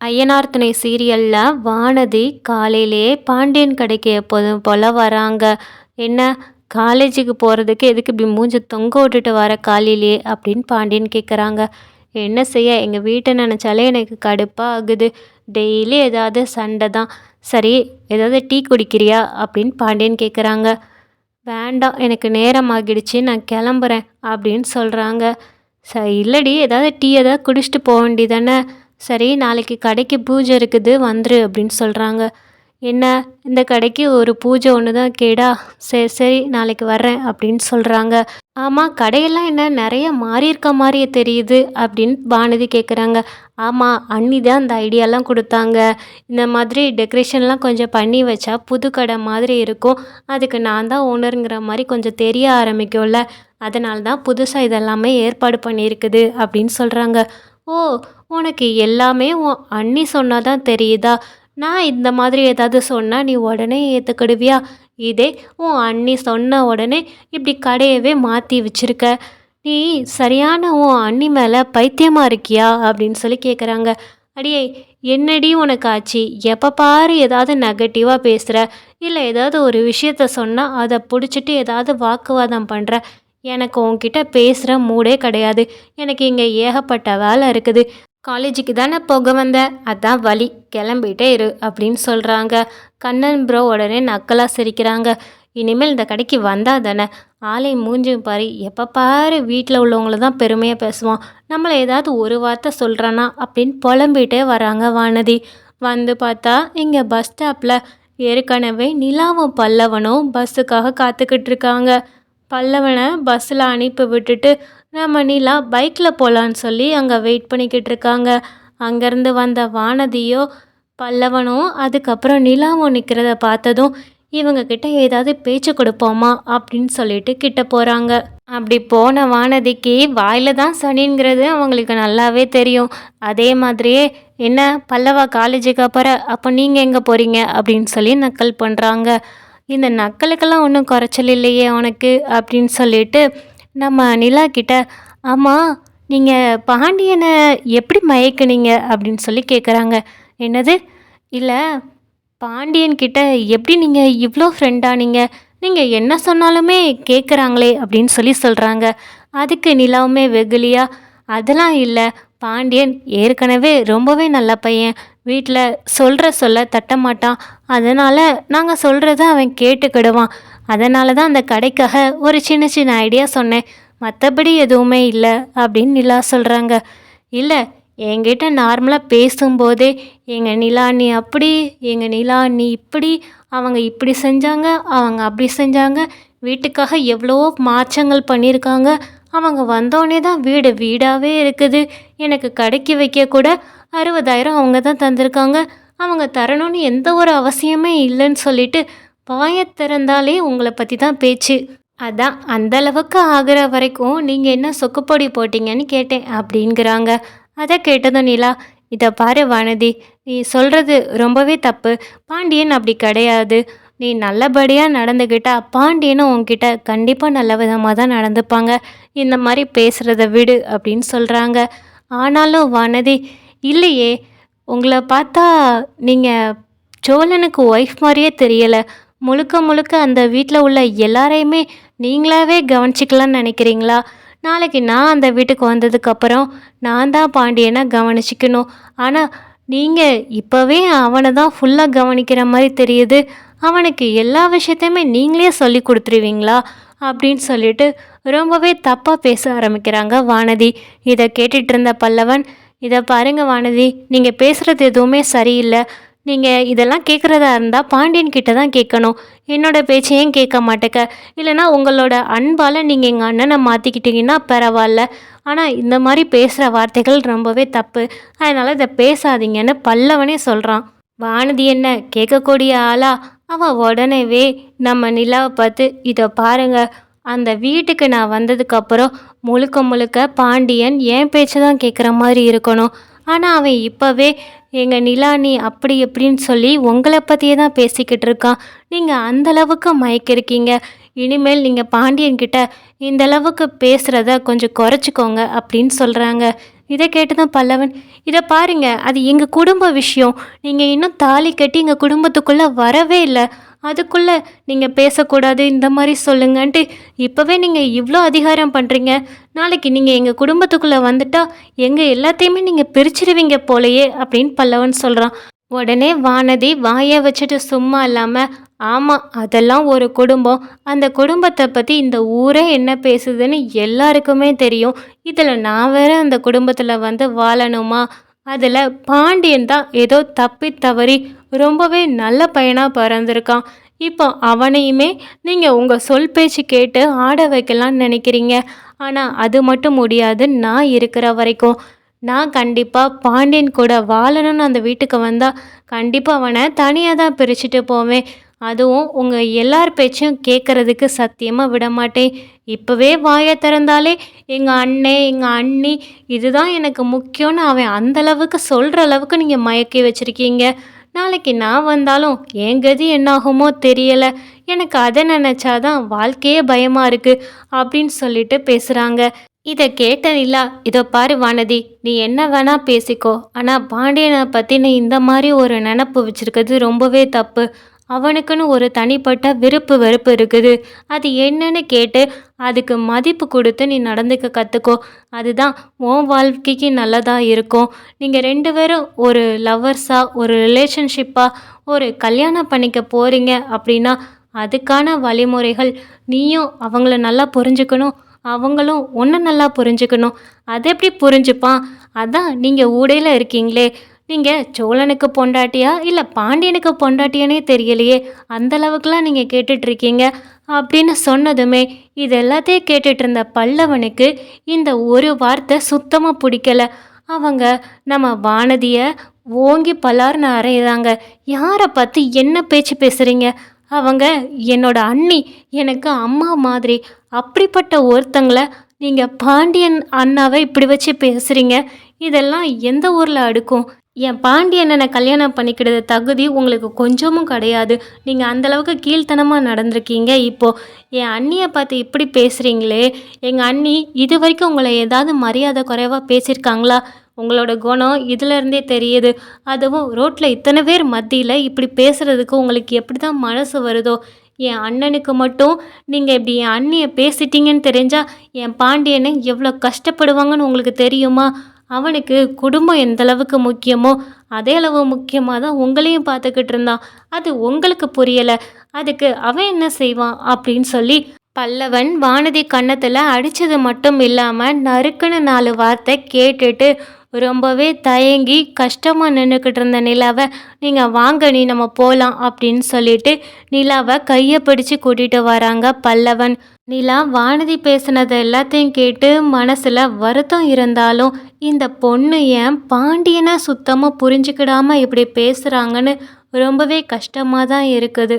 ஐயனார் துணை சீரியலில் வானதி காலையிலே பாண்டியன் கடைக்கு எப்போதும் போல் வராங்க. என்ன காலேஜுக்கு போகிறதுக்கு எதுக்கு இப்படி மூஞ்சி தொங்க விட்டுட்டு வர காலையிலே அப்படின்னு பாண்டியன் கேட்குறாங்க என்ன செய்ய எங்கள் வீட்டை நினச்சாலே எனக்கு கடுப்பாக ஆகுது. டெய்லி ஏதாவது சண்டை தான். சரி ஏதாவது டீ குடிக்கிறியா அப்படின்னு பாண்டியன் கேட்குறாங்க வேண்டாம் எனக்கு நேரம் ஆகிடுச்சு நான் கிளம்புறேன் அப்படின்னு சொல்கிறாங்க ச இல்லடி ஏதாவது டீ ஏதாவது குடிச்சிட்டு போக வேண்டியதானே? சரி நாளைக்கு கடைக்கு பூஜை இருக்குது வந்துரு அப்படின்னு சொல்கிறாங்க என்ன? இந்த கடைக்கு ஒரு பூஜை ஒன்று தான் கேடா? சரி சரி நாளைக்கு வர்றேன் அப்படின்னு சொல்கிறாங்க ஆமாம் கடையெல்லாம் என்ன? நிறைய மாறி இருக்க மாதிரியே தெரியுது அப்படின்னு வானதி கேட்குறாங்க ஆமாம் அண்ணி தான் இந்த ஐடியாலாம் கொடுத்தாங்க. இந்த மாதிரி டெக்கரேஷன்லாம் கொஞ்சம் பண்ணி வச்சா புது கடை மாதிரி இருக்கும். அதுக்கு நான் தான் ஓனருங்கிற மாதிரி கொஞ்சம் தெரிய ஆரம்பிக்கும்ல. அதனால தான் புதுசாக இதெல்லாமே ஏற்பாடு பண்ணியிருக்குது அப்படின்னு சொல்கிறாங்க ஓ உனக்கு எல்லாமே உன் அண்ணி சொன்னால் தான் தெரியுதா? நான் இந்த மாதிரி ஏதாவது சொன்னால் நீ உடனே ஏற்றுக்கிடுவியா இதே உன் அண்ணி சொன்ன உடனே இப்படி கடையவே மாற்றி வச்சுருக்க. நீ சரியான உன் அண்ணி மேலே பைத்தியமாக இருக்கியா? அப்படின்னு சொல்லி கேட்குறாங்க அடியே என்னடி உனக்கு ஆச்சு? எப்போ பாரு ஏதாவது நெகட்டிவாக பேசுகிற இல்லை ஏதாவது ஒரு விஷயத்த சொன்னால் அதை பிடிச்சிட்டு ஏதாவது வாக்குவாதம் பண்ணுற எனக்கு உன்கிட்ட பேசுகிற மூடே கிடையாது. எனக்கு இங்கே ஏகப்பட்ட வேலை இருக்குது. காலேஜுக்கு தானே போக வந்த? அதான் வழி கிளம்பிட்டே இரு அப்படின்னு சொல்கிறாங்க கண்ணன் ப்ரோ உடனே நக்கலாக சிரிக்கிறாங்க. இனிமேல் இந்த கடைக்கு வந்தால் தானே? ஆலை மூஞ்சும் பாரு. எப்போ பாரு வீட்டில் உள்ளவங்கள தான் பெருமையாக பேசுவான். நம்மளை ஏதாவது ஒரு வார்த்தை சொல்கிறானா அப்படின்னு புலம்பிகிட்டே வராங்க வானதி. வந்து பார்த்தா இங்கே பஸ் ஸ்டாப்பில் ஏற்கனவே நிலாவும் பல்லவனும் பஸ்ஸுக்காக காத்துக்கிட்டு இருக்காங்க. பல்லவனை பஸ்ஸில் அனுப்பி விட்டுட்டு நம்ம நிலா பைக்கில் போகலான்னு சொல்லி அங்கே வெயிட் பண்ணிக்கிட்டு இருக்காங்க அங்கேருந்து வந்த வானதியோ பல்லவனும் அதுக்கப்புறம் நிலாவும் நிற்கிறத பார்த்ததும் இவங்க கிட்ட ஏதாவது பேச்சு கொடுப்போமா அப்படின்னு சொல்லிட்டு கிட்ட போகிறாங்க அப்படி போன வானதிக்கு வாயில் தான் சனிங்கிறது அவங்களுக்கு நல்லாவே தெரியும். அதே மாதிரியே என்ன பல்லவா காலேஜுக்கு அப்புறம் அப்போ நீங்கள் எங்கே போகிறீங்க அப்படின்னு சொல்லி நக்கல் பண்ணுறாங்க இந்த நக்கலுக்கெல்லாம் ஒன்றும் குறைச்சல் இல்லையே உனக்கு? அப்படின்னு சொல்லிட்டு நம்ம நிலா கிட்ட ஆமாம் நீங்கள் பாண்டியனை எப்படி மயக்குனீங்க? அப்படின்னு சொல்லி கேட்குறாங்க என்னது? இல்லை பாண்டியன்கிட்ட எப்படி நீங்கள் இவ்வளோ ஃப்ரெண்டானீங்க நீங்கள் என்ன சொன்னாலுமே கேட்குறாங்களே அப்படின்னு சொல்லி சொல்கிறாங்க அதுக்கு நிலாவுமே வெகுலியா அதெல்லாம் இல்லை பாண்டியன் ஏற்கனவே ரொம்பவே நல்ல பையன். வீட்டில் சொல்கிற சொல்ல தட்ட மாட்டான் அதனால் நாங்கள் சொல்கிறத அவன் கேட்டுக்கிடுவான். அதனால தான் அந்த கடைக்காக ஒரு சின்ன சின்ன ஐடியா சொன்னேன். மற்றபடி எதுவுமே இல்லை அப்படின்னு நிலா சொல்கிறாங்க இல்லை என்கிட்ட நார்மலாக பேசும்போதே எங்கள் நிலா நீ அப்படி எங்கள் நிலா நீ இப்படி அவங்க இப்படி செஞ்சாங்க அவங்க அப்படி செஞ்சாங்க வீட்டுக்காக எவ்வளோ மாற்றங்கள் பண்ணியிருக்காங்க அவங்க வந்தோடனே தான் வீடு வீடாகவே இருக்குது. எனக்கு கடைக்கு வைக்க கூட அறுபதாயிரம் அவங்க தான் தந்திருக்காங்க. அவங்க தரணும்னு எந்த ஒரு அவசியமே இல்லைன்னு சொல்லிட்டு வாயை திறந்தாலே உங்களை பற்றி தான் பேச்சு. அதான் அந்த அளவுக்கு ஆகிற வரைக்கும் நீங்கள் என்ன சொக்குப்பொடி போட்டீங்கன்னு கேட்டேன் அப்படிங்கிறாங்க. அதை கேட்டதும் நிலா இதை பாரு வானதி நீ சொல்கிறது ரொம்பவே தப்பு. பாண்டியன் அப்படி கிடையாது. நீ நல்லபடியாக நடந்துக்கிட்டா பாண்டியனும் உன்கிட்ட கண்டிப்பாக நல்ல விதமாக தான் நடந்துப்பாங்க. இந்த மாதிரி பேசுகிறத விடு அப்படின்னு சொல்கிறாங்க ஆனாலும் வானதி இல்லையே உங்களை பார்த்தா நீங்கள் சோழனுக்கு ஒய்ஃப் மாதிரியே தெரியலை. முழுக்க முழுக்க அந்த வீட்டில் உள்ள எல்லாரையுமே நீங்களாவே கவனிச்சிக்கலான்னு நினைக்கிறீங்களா? நாளைக்கு நான் அந்த வீட்டுக்கு வந்ததுக்கப்புறம் நான் தான் பாண்டியனை கவனிச்சிக்கணும். ஆனால் நீங்கள் இப்போவே அவனை தான் ஃபுல்லாக கவனிக்கிற மாதிரி தெரியுது. அவனுக்கு எல்லா விஷயத்தையுமே நீங்களே சொல்லி கொடுத்துருவீங்களா? அப்படின்னு சொல்லிட்டு ரொம்பவே தப்பாக பேச ஆரம்பிக்கிறாங்க வானதி. இதை கேட்டுட்டு இருந்த பல்லவன் இதை பாருங்கள் வானதி நீங்கள் பேசுகிறது எதுவுமே சரியில்லை. நீங்கள் இதெல்லாம் கேட்குறதா இருந்தால் பாண்டியன் கிட்ட தான் கேட்கணும் என்னோட பேச்சையும் கேட்க மாட்டேக்க? இல்லைனா உங்களோட அன்பால் நீங்கள் எங்கள் அண்ணனை மாற்றிக்கிட்டீங்கன்னா பரவாயில்ல. ஆனால் இந்த மாதிரி பேசுகிற வார்த்தைகள் ரொம்பவே தப்பு. அதனால் இதை பேசாதீங்கன்னு பல்லவனே சொல்கிறான் வானதி என்ன கேட்கக்கூடிய ஆளா? அவன் உடனேவே நம்ம நிலாவை பார்த்து இதை பாருங்கள் அந்த வீட்டுக்கு நான் வந்ததுக்கப்புறம் முழுக்க முழுக்க பாண்டியன் என் பேச்சு தான் கேட்குற மாதிரி இருக்கணும். ஆனால் அவன் இப்போவே எங்கள் நிலானி அப்படி எப்படின்னு சொல்லி உங்களை பற்றியே தான் பேசிக்கிட்டு இருக்கான் நீங்கள் அந்தளவுக்கு மயக்கிருக்கீங்க இனிமேல் நீங்கள் பாண்டியன்கிட்ட இந்த அளவுக்கு பேசுகிறத கொஞ்சம் குறைச்சிக்கோங்க அப்படின்னு சொல்கிறாங்க இதை கேட்டதும் பல்லவன் இதை பாருங்க அது எங்கள் குடும்ப விஷயம். நீங்கள் இன்னும் தாலி கட்டி எங்கள் குடும்பத்துக்குள்ளே வரவே இல்லை. அதுக்குள்ளே நீங்கள் பேசக்கூடாது இந்த மாதிரி சொல்லுங்கன்ட்டு இப்போவே நீங்கள் இவ்வளோ அதிகாரம் பண்ணுறீங்க நாளைக்கு நீங்கள் எங்கள் குடும்பத்துக்குள்ளே வந்துட்டால் எங்கள் எல்லாத்தையுமே நீங்கள் பிரிச்சிருவீங்க போலையே அப்படின்னு பல்லவன் சொல்கிறான் உடனே வானதி வாயை வச்சுட்டு சும்மா இல்லாமல் ஆமாம் அதெல்லாம் ஒரு குடும்பம். அந்த குடும்பத்தை பற்றி இந்த ஊரே என்ன பேசுதுன்னு எல்லாருக்குமே தெரியும். இதில் நான் வேற அந்த குடும்பத்தில் வந்து வாழணுமா? அதில் பாண்டியன் தான் ஏதோ தப்பி தவறி ரொம்பவே நல்ல பையனாக பிறந்திருக்கான். இப்போ அவனையுமே நீங்கள் உங்கள் சொல் பேச்சு கேட்டு ஆட வைக்கலான்னு நினைக்கிறீங்க. ஆனால் அது மட்டும் முடியாது நான் இருக்கிற வரைக்கும். நான் கண்டிப்பாக பாண்டியன் கூட வாழணும்னு அந்த வீட்டுக்கு வந்தால் கண்டிப்பாக அவனை தனியாக தான் பிரிச்சுட்டு போவேன். அதுவும் உங்கள் எல்லார் பேச்சும் கேட்குறதுக்கு சத்தியமாக விட மாட்டேன். இப்போவே வாயை திறந்தாலே எங்கள் அண்ணே எங்கள் அண்ணி இதுதான் எனக்கு முக்கியம்னு அவன் அந்தளவுக்கு சொல்கிற அளவுக்கு நீங்கள் மயக்கி வச்சுருக்கீங்க. நாளைக்கு நான் வந்தாலும் என் கதி என்னாகுமோ தெரியலை. எனக்கு அதை நினச்சாதான் வாழ்க்கையே பயமாக இருக்குது அப்படின்னு சொல்லிட்டு பேசுகிறாங்க இதை கேட்ட நிலா இதோ பாரு வானதி நீ என்ன வேணா பேசிக்கோ. ஆனால் பாண்டியனை பற்றி நீ இந்த மாதிரி ஒரு நினப்பு வச்சுருக்கிறது ரொம்பவே தப்பு. அவனுக்குன்னு ஒரு தனிப்பட்ட விருப்பு வெறுப்பு இருக்குது. அது என்னன்னு கேட்டு அதுக்கு மதிப்பு கொடுத்து நீ நடந்துக்க கற்றுக்கோ அதுதான் உன் வாழ்க்கைக்கு நல்லதாக இருக்கும். நீங்கள் ரெண்டு பேரும் ஒரு லவ்வர்ஸாக ஒரு ரிலேஷன்ஷிப்பாக ஒரு கல்யாணம் பண்ணிக்க போகிறீங்க அப்படின்னா அதுக்கான வழிமுறைகள் நீயும் அவங்கள நல்லா புரிஞ்சுக்கணும். அவங்களும் ஒன்று நல்லா புரிஞ்சுக்கணும். அதை எப்படி புரிஞ்சுப்பான்? அதான் நீங்கள் ஊடையில் இருக்கீங்களே. நீங்கள் சோழனுக்கு பொண்டாட்டியா இல்லை பாண்டியனுக்கு பொண்டாட்டியானே தெரியலையே? அந்த அளவுக்குலாம் நீங்கள் கேட்டுட்ருக்கீங்க. அப்படின்னு சொன்னதுமே இது எல்லாத்தையும் கேட்டுட்டு இருந்த பல்லவனுக்கு இந்த ஒரு வார்த்தை சுத்தமாக பிடிக்கல. அவங்க நம்ம வானதியை ஓங்கி பலார்னு அறையிறாங்க. யாரை பார்த்து என்ன பேச்சு பேசுகிறீங்க அவங்க என்னோட அண்ணி எனக்கு அம்மா மாதிரி அப்படிப்பட்ட ஒருத்தங்களை நீங்கள் பாண்டியன் அண்ணாவை இப்படி வச்சு பேசுகிறீங்க இதெல்லாம் எந்த ஊரில் அடுக்கும்? என் பாண்டியண்ணனை கல்யாணம் பண்ணிக்கிடுற தகுதி உங்களுக்கு கொஞ்சமும் கிடையாது. நீங்கள் அந்தளவுக்கு கீழ்த்தனமாக நடந்திருக்கீங்க. இப்போது என் அண்ணியை பார்த்து இப்படி பேசுகிறீங்களே எங்கள் அண்ணி இது வரைக்கும் உங்களை ஏதாவது மரியாதை குறைவாக பேசியிருக்காங்களா? உங்களோட குணம் இதிலருந்தே தெரியுது. அதுவும் ரோட்டில் இத்தனை பேர் மத்தியில் இப்படி பேசுகிறதுக்கு உங்களுக்கு எப்படி தான் மனசு வருதோ? என் அண்ணனுக்கு மட்டும் நீங்கள் இப்படி என் அண்ணியை பேசிட்டீங்கன்னு தெரிஞ்சால் என் பாண்டியனை எவ்வளோ கஷ்டப்படுவாங்கன்னு உங்களுக்கு தெரியுமா? அவனுக்கு குடும்பம் எந்த அளவுக்கு முக்கியமோ அதே அளவு முக்கியமாக தான் உங்களையும் பார்த்துக்கிட்டு இருந்தான். அது உங்களுக்கு புரியலை. அதுக்கு அவன் என்ன செய்வான் அப்படின்னு சொல்லி பல்லவன் வானதி கன்னத்தில் அடித்தது மட்டும் இல்லாமல் நறுக்குன்னு நாலு வார்த்தை கேட்டுட்டு ரொம்பவே தயங்கி கஷ்டமாக நின்றுக்கிட்டு இருந்த நிலாவை நீங்கள் வாங்க நீ நம்ம போகலாம் அப்படின்னு சொல்லிட்டு நிலாவை கையை பிடிச்சி கூட்டிகிட்டு வராங்க பல்லவன். நிலா வானதி பேசினது எல்லாத்தையும் கேட்டு மனசில் வருத்தம் இருந்தாலும் இந்த பொண்ணு ஏன் பாண்டியனை சுத்தமாக புரிஞ்சுக்கிடாமல் இப்படி பேசுகிறாங்கன்னு ரொம்பவே கஷ்டமாக தான் இருக்குது.